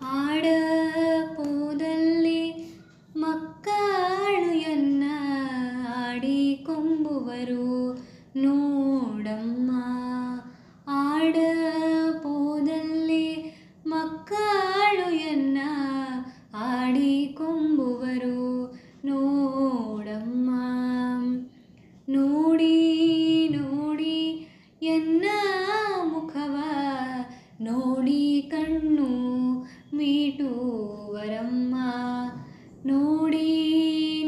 ಆಡಪೋದಲ್ಲಿ ಮಕ್ಕಳುಯನ್ನ ಆಡಿಕೊಂಬುವರು ನೋಡಮ್ಮ ಆಡಪೋದಲ್ಲಿ ಮಕ್ಕಳುಯನ್ನ ಆಡಿಕೊಂಬುವರು ನೋಡಮ್ಮ ನೋಡಿ ನೋಡಿ ಎನ್ನ ಮುಖವ ನೋಡಿ ಕಣ್ಣು ಮೀಟುವರಮ್ಮ ನೋಡಿ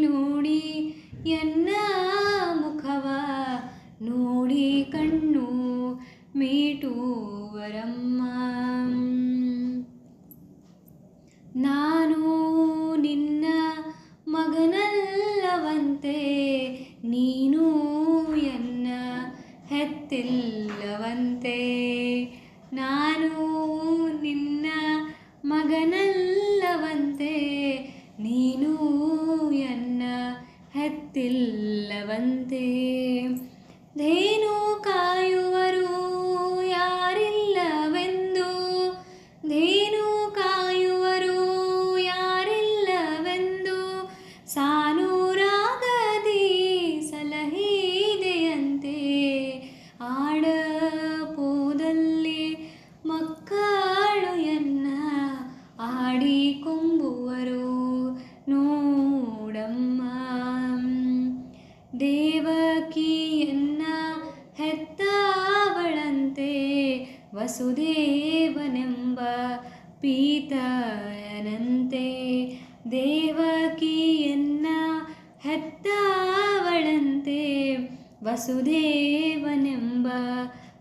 ನೋಡಿ ಎನ್ನ ಮುಖವ. ನೋಡಿ ಕಣ್ಣು ಮೀಟುವರಮ್ಮ. ನಾನು ನಿನ್ನ ಮಗನಲ್ಲವಂತೆ ನೀನು ಎನ್ನ ಹೆತ್ತಿಲ್ಲವಂತೆ ಧೇನು ವಸುದೇವನೆಂಬ ಪೀತನಂತೆ ದೇವಕಿಯನ್ನ ಹೆತ್ತವಳಂತೆ ವಸುದೇವನೆಂಬ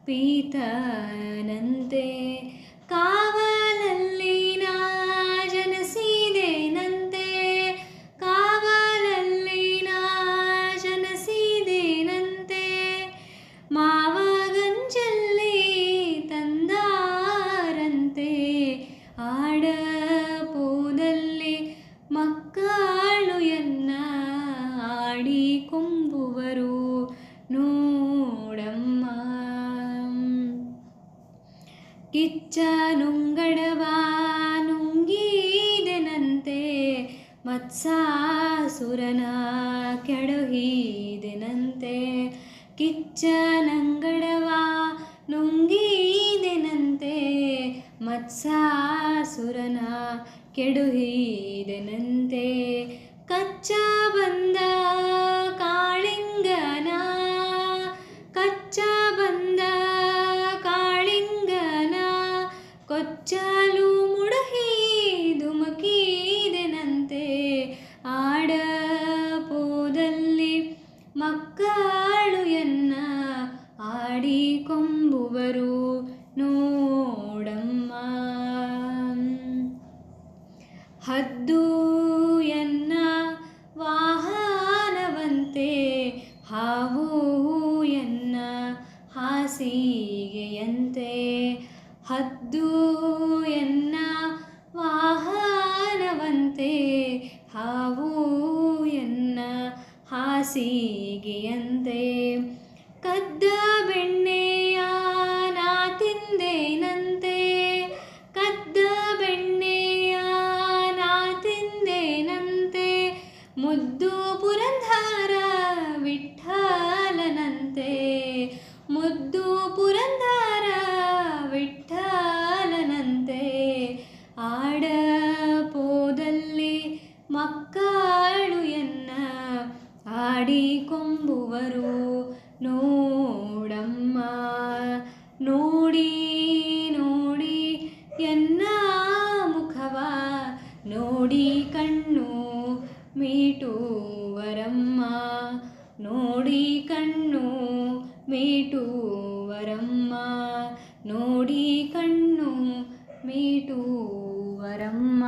ಪೀತನಂತೆ ಕಾವಲಲ್ಲಿ ಕಿಚ್ಚ ನುಂಗಡವ ನುಂಗಿದೆನಂತೆ ಮತ್ಸಾಸುರನ ಕೆಡಹಿದೆನಂತೆ. ಕಿಚ್ಚ ನಂಗಡವ ನುಂಗಿದೆನಂತೆ ಮತ್ಸಾಸುರನ ಕೆಡುಹಿದೆನಂತೆ. ಕಚ್ಚ ಬಂದ ಕೊಚ್ಚಲು ಮುಡುಹಿ ಧುಮುಕಿದೆನಂತೆ ಆಡಪೋದಲ್ಲಿ ಮಕ್ಕಳು ಎನ್ನ ಆಡಿಕೊಂಬುವರು ನೋಡಮ್ಮ. ಹದ್ದು ಎನ್ನ ವಾಹನವಂತೆ ಹಾವು ಎನ್ನ ಹಾಸಿಗೆಯಂತೆ ಹದ್ದು ಎನ್ನ ವಾಹನವಂತೆ ಹಾವು ಎನ್ನ ಹಾಸಿಗೆಯಂತೆ ಕದ್ದ ಬೆಣ್ಣೆಯ ಆಡಪೋದಲ್ಲಿ ಮಕ್ಕಳು ಎನ್ನ ಆಡಿಕೊಂಬುವರು? ನೋಡಮ್ಮ, ನೋಡಿ ನೋಡಿ, ಎನ್ನ ಮುಖವ? ನೋಡಿ, ಕಣ್ಣು ಮೀಟುವರಮ್ಮ. ನೋಡಿ, ಕಣ್ಣು ಮೀಟುವರಮ್ಮ. ನೋಡಿ, ಕಣ್ಣು ಮೀಟುವರಮ್ಮ